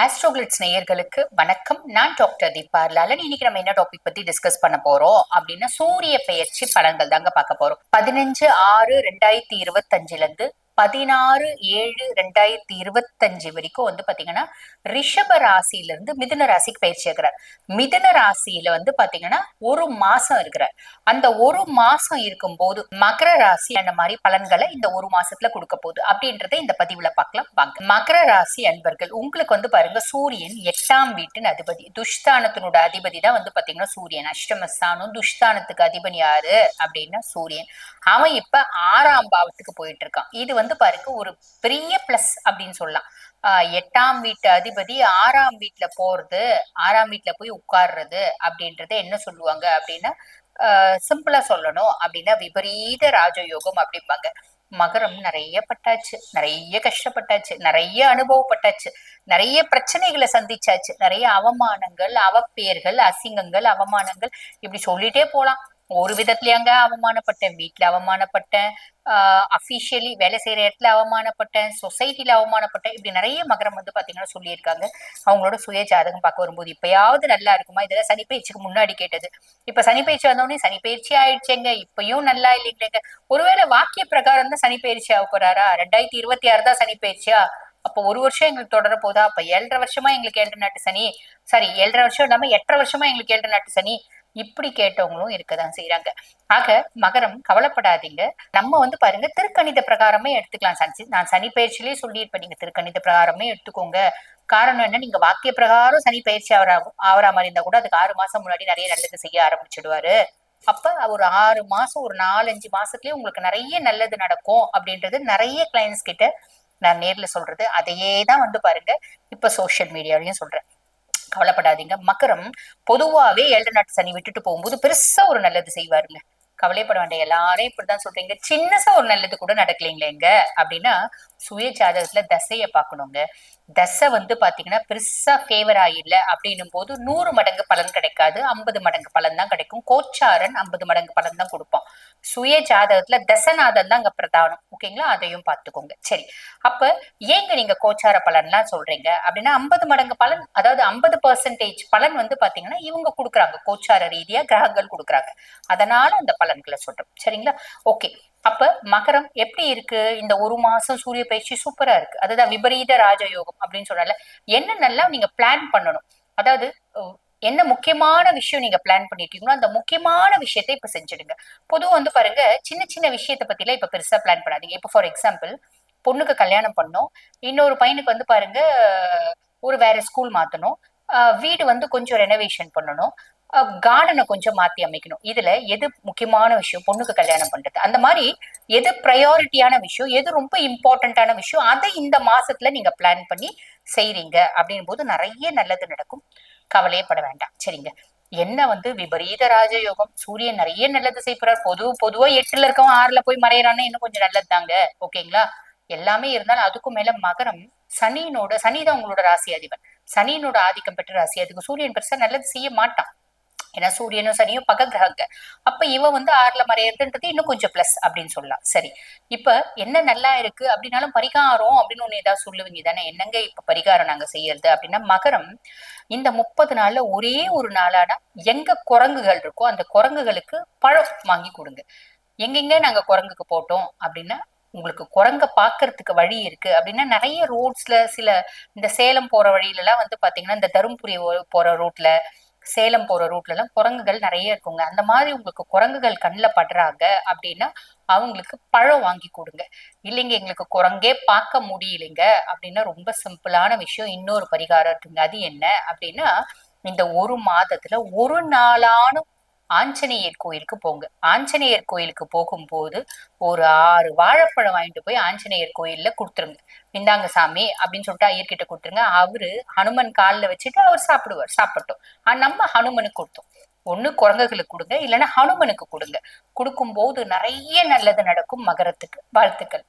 ஆஸ்ட்ரோகிளிட்ஸ் நேயர்களுக்கு வணக்கம். நான் டாக்டர் தீபார்லாலன் இன்னைக்கு நம்ம என்ன டாபிக் பத்தி டிஸ்கஸ் பண்ண போறோம் அப்படின்னா சூரிய பெயர்ச்சி பலன்கள் தாங்க பார்க்க போறோம். பதினஞ்சு ஆறு ரெண்டாயிரத்தி இருபத்தஞ்சுல இருந்து பதினாறு ஏழு ரெண்டாயிரத்தி இருபத்தஞ்சு வரைக்கும் வந்து பாத்தீங்கன்னா ரிஷப ராசியில இருந்து மிதுன ராசிக்கு பயிற்சி இருக்கிறார் மிதுன ராசியில வந்து பாத்தீங்கன்னா ஒரு மாசம் இருக்கிறார். அந்த ஒரு மாசம் இருக்கும் போது மகர ராசி அந்த மாதிரி பலன்களை இந்த ஒரு மாசத்துல கொடுக்க போகுது. அப்படின்றத இந்த பதிவுல பார்க்கலாம். வாங்க. மகர ராசி அன்பர்கள் உங்களுக்கு வந்து பாருங்க சூரியன் எட்டாம் வீட்டின் அதிபதி. துஷ்தானத்தினோட அதிபதி தான் வந்து பாத்தீங்கன்னா சூரியன். அஷ்டமஸ்தானம் துஷ்தானத்துக்கு அதிபதி யாரு? அப்படின்னா சூரியன். அவன் இப்ப ஆறாம் பாவத்துக்கு போயிட்டு இருக்கான். இது வந்து பாருங்க ஒரு பெரிய பிளஸ் அப்படின்னு சொல்லலாம். எட்டாம் வீட்டு அதிபதி ஆறாம் வீட்டுல போறது ஆறாம் வீட்டுல போய் உட்கார்றது அப்படின்றத என்ன சொல்லுவாங்க அப்படின்னா சிம்பிளா சொல்லணும் அப்படின்னா விபரீத ராஜயோகம் அப்படிம்பாங்க. மகரம் நிறைய பட்டாச்சு நிறைய கஷ்டப்பட்டாச்சு நிறைய அனுபவப்பட்டாச்சு நிறைய பிரச்சனைகளை சந்திச்சாச்சு நிறைய அவமானங்கள் அவப்பேர்கள் அசிங்கங்கள் அவமானங்கள் இப்படி சொல்லிட்டே போலாம். ஒரு விதத்துலயாங்க அவமானப்பட்டேன் வீட்டுல அவமானப்பட்டேன் அஃபிஷியலி வேலை செய்யற இடத்துல அவமானப்பட்டேன் சொசைட்டில அவமானப்பட்டேன் இப்படி நிறைய மகரம் வந்து பாத்தீங்கன்னா சொல்லியிருக்காங்க. அவங்களோட சுய ஜாதகம் பார்க்க வரும்போது இப்பயாவது நல்லா இருக்குமா? இதெல்லாம் சனி பயிற்சிக்கு முன்னாடி கேட்டது. இப்ப சனி பயிற்சி வந்தோடனே சனி பயிற்சி ஆயிடுச்சேங்க. இப்பயும் நல்லா இல்லைங்களேங்க. ஒருவேளை வாக்கிய பிரகாரம் தான் சனி பயிற்சி ஆக போறாரா? ரெண்டாயிரத்தி இருபத்தி ஆறு தான் சனி பயிற்சியா? அப்போ ஒரு வருஷம் எங்களுக்கு தொடர போதா? அப்ப ஏழரை வருஷமா எங்களுக்கு ஏழரை நாட்டு சனி. சாரி ஏழரை வருஷம் இல்லாம எட்டரை வருஷமா எங்களுக்கு ஏழரை நாட்டு சனி. இப்படி கேட்டவங்களும் இருக்கதான் செய்யறாங்க ஆக மகரம் கவலைப்படாதீங்க. நம்ம வந்து பாருங்க திருக்கணித பிரகாரமே எடுத்துக்கலாம் சனி நான் சனி பயிற்சியிலேயே சொல்லியிருப்பேன் நீங்க திருக்கணித பிரகாரமே எடுத்துக்கோங்க. காரணம் என்ன? நீங்க வாக்கிய பிரகாரம் சனி பயிற்சி ஆகிறா ஆகிறா மாதிரி இருந்தா கூட அதுக்கு ஆறு மாசம் முன்னாடி நிறைய நல்லது செய்ய ஆரம்பிச்சிடுவாரு. அப்ப ஒரு ஆறு மாசம் ஒரு நாலஞ்சு மாசத்துலயே உங்களுக்கு நிறைய நல்லது நடக்கும் அப்படின்றது நிறைய கிளைண்ட்ஸ் கிட்ட நான் நேர்ல சொல்றது. அதையே தான் வந்து பாருங்க இப்ப சோசியல் மீடியாலையும் சொல்றேன். கவலைப்படாதீங்க. மக்கரம் பொதுவாவே ஏழு நாட்டு சனி விட்டுட்டு போகும்போது பெருசா ஒரு நல்லது செய்வாருங்க. கவலைப்பட வேண்டிய எல்லாரும் இப்படிதான் சொல்றீங்க. சின்னசா ஒரு நல்லது கூட நடக்கலைங்களேங்க. அப்படின்னா சுய ஜாதகத்துல தசைய பாக்கணுங்க தசை வந்து பாத்தீங்கன்னா பெருசா ஃபேவர் ஆயில்ல அப்படின்னும் போது நூறு மடங்கு பலன் கிடைக்காது. ஐம்பது மடங்கு பலன் தான் கிடைக்கும். கோச்சாரன் ஐம்பது மடங்கு பலன் தான் கொடுப்பான். சுய ஜாதகத்துல தசநாதன் தான் அங்க பிரதானம். ஓகேங்களா அதையும் பார்த்துக்கோங்க. சரி. அப்ப ஏங்க நீங்க கோச்சார பலன்லாம் சொல்றீங்க? அப்படின்னா ஐம்பது மடங்கு பலன் அதாவது ஐம்பது பர்சன்டேஜ் பலன் வந்து பாத்தீங்கன்னா இவங்க கொடுக்குறாங்க. கோச்சார ரீதியா கிரகங்கள் கொடுக்குறாங்க. அதனால அந்த பலன்களை சொல்றோம். சரிங்களா? ஓகே அப்ப மகரம் எப்படி இருக்கு? இந்த ஒரு மாசம் சூரிய பயிற்சி சூப்பரா இருக்கு. அதுதான் விபரீத ராஜயோகம் அப்படின்னு சொன்னால என்ன நல்லா நீங்க பிளான் பண்ணணும்? அதாவது என்ன முக்கியமான விஷயம் நீங்க பிளான் பண்ணிட்டீங்களோ அந்த முக்கியமான விஷயத்த இப்ப செஞ்சிடுங்க. பொதுவா வந்து பாருங்க சின்ன சின்ன விஷயத்த பத்தி எல்லாம் இப்ப பெருசா பிளான் பண்ணாதீங்க. இப்ப ஃபார் எக்ஸாம்பிள் பொண்ணுக்கு கல்யாணம் பண்ணோம். இன்னொரு பையனுக்கு வந்து பாருங்க ஒரு வேற ஸ்கூல் மாத்தணும். வீடு வந்து கொஞ்சம் ரெனோவேஷன் பண்ணணும். கார்டனை கொஞ்சம் மாத்தி அமைக்கணும். இதுல எது முக்கியமான விஷயம்? பொண்ணுக்கு கல்யாணம் பண்றது. அந்த மாதிரி எது ப்ரையாரிட்டியான விஷயம்? எது ரொம்ப இம்பார்ட்டன்டான விஷயம்? அதை இந்த மாசத்துல நீங்க பிளான் பண்ணி செய்றீங்க. அப்படின் போது நிறைய நல்லது நடக்கும். கவலையே பட வேண்டாம். சரிங்க. என்ன வந்து விபரீத ராஜயோகம்? சூரியன் நிறைய நல்லது செய்யப்படுறார் பொது பொதுவா எட்டுல இருக்கவன் ஆறுல போய் மறையறான்னு இன்னும் கொஞ்சம் நல்லது தாங்க ஓகேங்களா? எல்லாமே இருந்தாலும் அதுக்கும் மேல மகரம் சனியினோட சனிதான் உங்களோட ராசி அதிபர் சனியினோட ஆதிக்கம் பெற்ற ராசி அதுக்கு சூரியன் பெருசா நல்லது செய்ய மாட்டான். ஏன்னா சூரியனும் சனியும் பக கிரகங்க அப்ப இவ வந்து ஆறுல மறையறதுன்றது இன்னும் கொஞ்சம் பிளஸ் அப்படின்னு சொல்லலாம். சரி. இப்ப என்ன நல்லா இருக்கு? அப்படின்னாலும் பரிகாரம் அப்படின்னு ஒண்ணு ஏதாவது சொல்லுவீங்க. தானே என்னங்க இப்ப பரிகாரம் நாங்க செய்யறது? அப்படின்னா மகரம் இந்த முப்பது நாள்ல ஒரே ஒரு நாளானா எங்க குரங்குகள் இருக்கோ அந்த குரங்குகளுக்கு பழம் வாங்கி கொடுங்க. எங்கெங்க நாங்க குரங்குக்கு போட்டோம்? அப்படின்னா உங்களுக்கு குரங்க பாக்குறதுக்கு வழி இருக்கு. அப்படின்னா நிறைய ரோட்ஸ்ல சில இந்த சேலம் போற வழியில எல்லாம் வந்து பாத்தீங்கன்னா இந்த தருமபுரி போற ரூட்ல சேலம் போற ரூட்ல எல்லாம் குரங்குகள் நிறைய இருக்குங்க. அந்த மாதிரி உங்களுக்கு குரங்குகள் கண்ணில் படுறாங்க அப்படின்னா அவங்களுக்கு பழம் வாங்கி கொடுங்க. இல்லைங்க எங்களுக்கு குரங்கே பார்க்க முடியலைங்க அப்படின்னா ரொம்ப சிம்பிளான விஷயம். இன்னொரு பரிகாரம் இருக்குங்க. அது என்ன அப்படின்னா இந்த ஒரு மாதத்துல ஒரு நாளான ஆஞ்சநேயர் கோயிலுக்கு போங்க. ஆஞ்சநேயர் கோயிலுக்கு போகும்போது ஒரு ஆறு வாழைப்பழம் வாங்கிட்டு போய் ஆஞ்சநேயர் கோயில்ல கொடுத்துருங்க. இந்தாங்க சாமி அப்படின்னு சொல்லிட்டு ஐயர்கிட்ட கொடுத்துருங்க. அவரு ஹனுமன் காலில் வச்சுட்டு அவர் சாப்பிடுவார். சாப்பிட்டோம். நம்ம ஹனுமனுக்கு கொடுத்தோம். ஒண்ணு குரங்குகளுக்கு கொடுங்க. இல்லைன்னா ஹனுமனுக்கு கொடுங்க. கொடுக்கும் போது நிறைய நல்லது நடக்கும். மகரத்துக்கு வாழ்த்துக்கள்.